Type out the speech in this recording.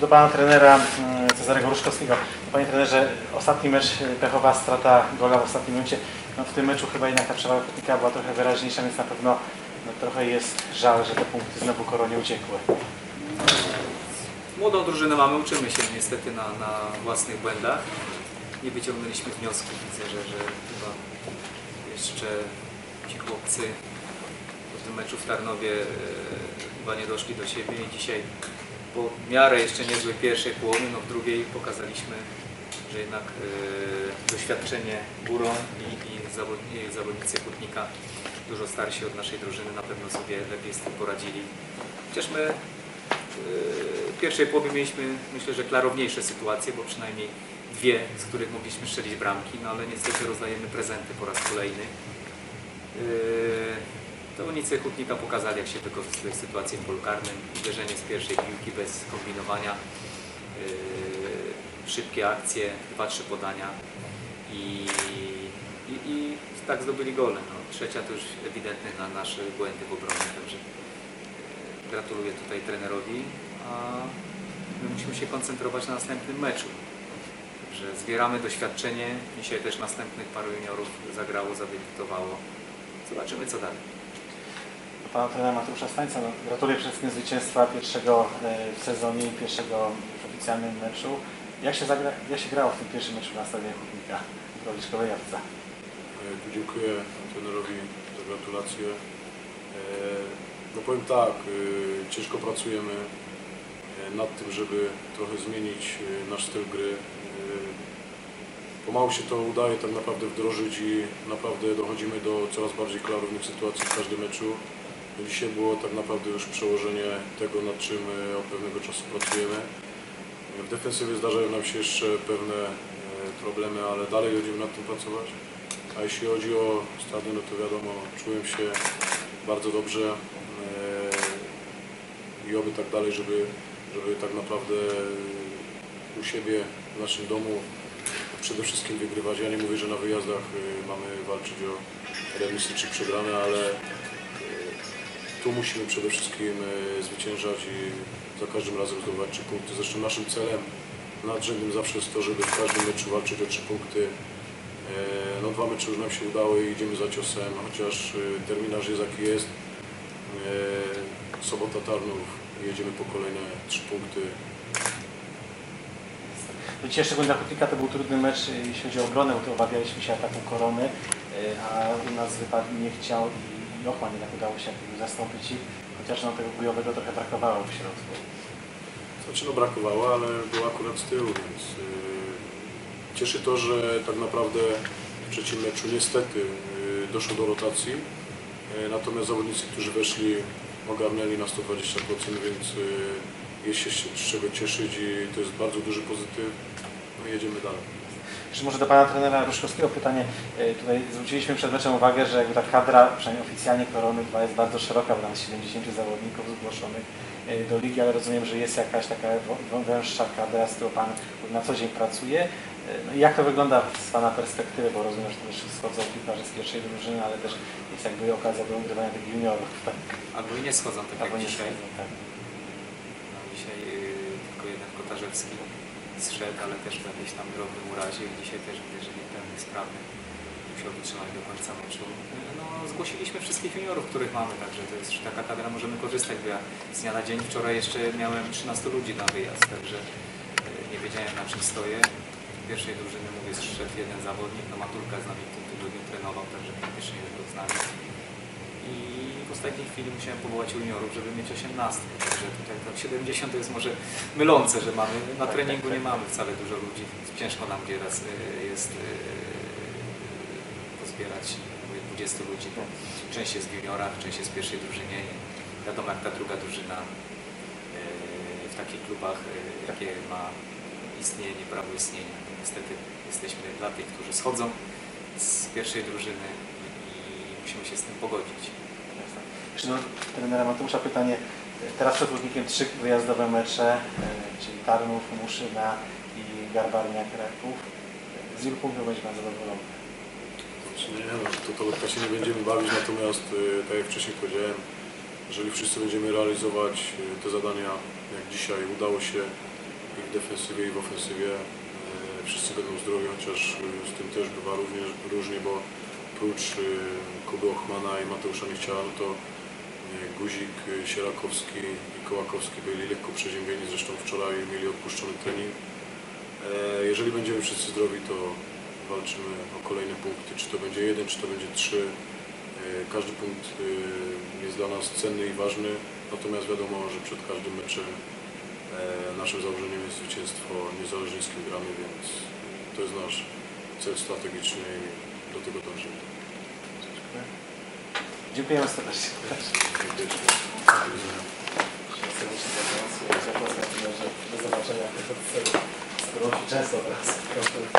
Do pana trenera mm, Cezarego Ruszkowskiego. Panie trenerze, ostatni mecz, y, pechowa strata gola w ostatnim minucie. No, w tym meczu chyba jednak ta przewaga Kutnika była trochę wyraźniejsza, więc na pewno no, trochę jest żal, że te punkty znowu koronie uciekły. Młodą drużynę mamy, uczymy się niestety na, na własnych błędach. Nie wyciągnęliśmy wniosków. Widzę, że, że chyba jeszcze ci chłopcy po tym meczu w Tarnowie e, chyba nie doszli do siebie i dzisiaj po miarę jeszcze niezłej pierwszej połowy, no w drugiej pokazaliśmy, że jednak e, doświadczenie górą i, i zawodni- zawodnicy Kutnika dużo starsi od naszej drużyny na pewno sobie lepiej z tym poradzili. Chociaż my w pierwszej połowie mieliśmy, myślę, że klarowniejsze sytuacje, bo przynajmniej dwie, z których mogliśmy strzelić bramki, no ale niestety rozdajemy prezenty po raz kolejny. Yy, Zawodnicy Hutnika pokazali, jak się wykorzystuje sytuację w polu karnym, uderzenie z pierwszej piłki bez kombinowania, yy, szybkie akcje, dwa, trzy podania i, i, i tak zdobyli gole. No, trzecia to już ewidentne na nasze błędy w obronie, także Gratuluję tutaj trenerowi, a my musimy się koncentrować na następnym meczu. Także zbieramy doświadczenie. Dzisiaj też następnych paru juniorów zagrało, zadebiutowało. Zobaczymy co dalej. Pana trenera Mateusza Stańca, no, gratuluję przede wszystkim zwycięstwa pierwszego e, w sezonie i pierwszego w oficjalnym meczu. Jak się, zagra, jak się grało w tym pierwszym meczu na stadionie Hutnika w Roliczkowej Jawce? E, dziękuję trenerowi za gratulacje. E, No powiem tak, ciężko pracujemy nad tym, żeby trochę zmienić nasz styl gry. Pomału się to udaje tak naprawdę wdrożyć i naprawdę dochodzimy do coraz bardziej klarownych sytuacji w każdym meczu. Dzisiaj było tak naprawdę już przełożenie tego, nad czym e, od pewnego czasu pracujemy. W defensywie zdarzają nam się jeszcze pewne e, problemy, ale dalej będziemy nad tym pracować. A jeśli chodzi o stadion, no to wiadomo, czułem się bardzo dobrze e, i oby tak dalej, żeby, żeby tak naprawdę u siebie, w naszym domu przede wszystkim wygrywać. Ja nie mówię, że na wyjazdach mamy walczyć o remisy czy przegrane, ale tu musimy przede wszystkim e, zwyciężać i za każdym razem zdobywać trzy punkty. Zresztą naszym celem nadrzędnym zawsze jest to, żeby w każdym meczu walczyć o trzy punkty. E, No dwa mecze już nam się udały i idziemy za ciosem, chociaż e, terminarz jest jaki jest. Sobota Tarnów, jedziemy po kolejne trzy punkty. Dzisiejszego dla Hutnika to był trudny mecz, jeśli chodzi o obronę, to obawialiśmy się ataku korony, a u nas wypadł nie chciał i Jochman jednak udało się zastąpić ich, chociaż no, tego bojowego trochę brakowało w środku. Znaczy no brakowało, ale był akurat z tyłu, więc yy, cieszy to, że tak naprawdę w trzecim meczu niestety yy, doszło do rotacji. Yy, natomiast zawodnicy, którzy weszli ogarnęli na 120%, więc yy, jest się z czego cieszyć i to jest bardzo duży pozytyw. No jedziemy dalej. Jeszcze może do Pana trenera Ruszkowskiego pytanie. E, Tutaj zwróciliśmy przed meczem uwagę, że jakby ta kadra, przynajmniej oficjalnie Korony 2 jest bardzo szeroka, bo tam jest 70 zawodników zgłoszonych e, do ligi, ale rozumiem, że jest jakaś taka węższa kadra, z którą Pan na co dzień pracuje. E, No jak to wygląda z Pana perspektywy, bo rozumiem, że to też schodzą piłkarze z pierwszej drużyny, ale też jest jakby okazja do ugrywania tych juniorów. Tak? Albo i nie schodzą tak Albo jak nie dzisiaj. schodzą, tak. No, dzisiaj yy, tylko jeden Kotarzewski zszedł, ale też w jakiejś tam drobnym urazie i dzisiaj też widać, że nie pełny sprawny. Musiał wytrzymać do końca meczu. No, zgłosiliśmy wszystkich juniorów, których mamy, także to jest taka kadra, możemy korzystać, bo ja z dnia na dzień wczoraj jeszcze miałem 13 ludzi na wyjazd, także yy, nie wiedziałem na czym stoję. Pierwszej drużyny mówię, zszedł jeden zawodnik, no Matulka z nami w tym tygodniu trenował, także faktycznie jest był z nami i w ostatniej chwili musiałem powołać juniorów, żeby mieć 18. Także tutaj to 70 to jest może mylące, że mamy. Na Tak, treningu tak, nie tak. mamy wcale dużo ludzi. Ciężko nam nieraz y, jest y, pozbierać mówię, 20 ludzi. Część jest w juniorach, część jest w pierwszej drużynie. Wiadomo jak ta druga drużyna y, w takich klubach, jakie ma istnienie, prawo istnienia. Niestety jesteśmy dla tych, którzy schodzą z pierwszej drużyny musimy się z tym pogodzić. Jeszcze do trenera Mateusza pytanie. Teraz przed Łudnikiem trzy wyjazdowe mecze, e, czyli Tarnów, Muszyna i Garbarnia Kraków. Z ilu punktów będzie Pan zadowolony? Znaczy nie, no, to, to lotka się nie będziemy bawić, natomiast y, tak jak wcześniej powiedziałem, jeżeli wszyscy będziemy realizować y, te zadania, jak dzisiaj udało się i w defensywie, i w ofensywie. E, Wszyscy będą zdrowi, chociaż e, z tym też bywa również różnie, bo prócz e, Kuby Ochmana i Mateusza Niechciała, no to e, Guzik, e, Sierakowski i Kołakowski byli lekko przeziębieni, zresztą wczoraj mieli odpuszczony trening. E, Jeżeli będziemy wszyscy zdrowi, to walczymy o kolejne punkty, czy to będzie jeden, czy to będzie trzy. E, Każdy punkt jest dla nas cenny i ważny, natomiast wiadomo, że przed każdym meczem e, naszym założeniem jest zwycięstwo, niezależnie z kim gramy, więc to jest nasz cel strategiczny do tego dążymy. Dziękujemy serdecznie. Dziękuję. Serdecznie. Zapraszam, że do zobaczenia. Skoro często teraz.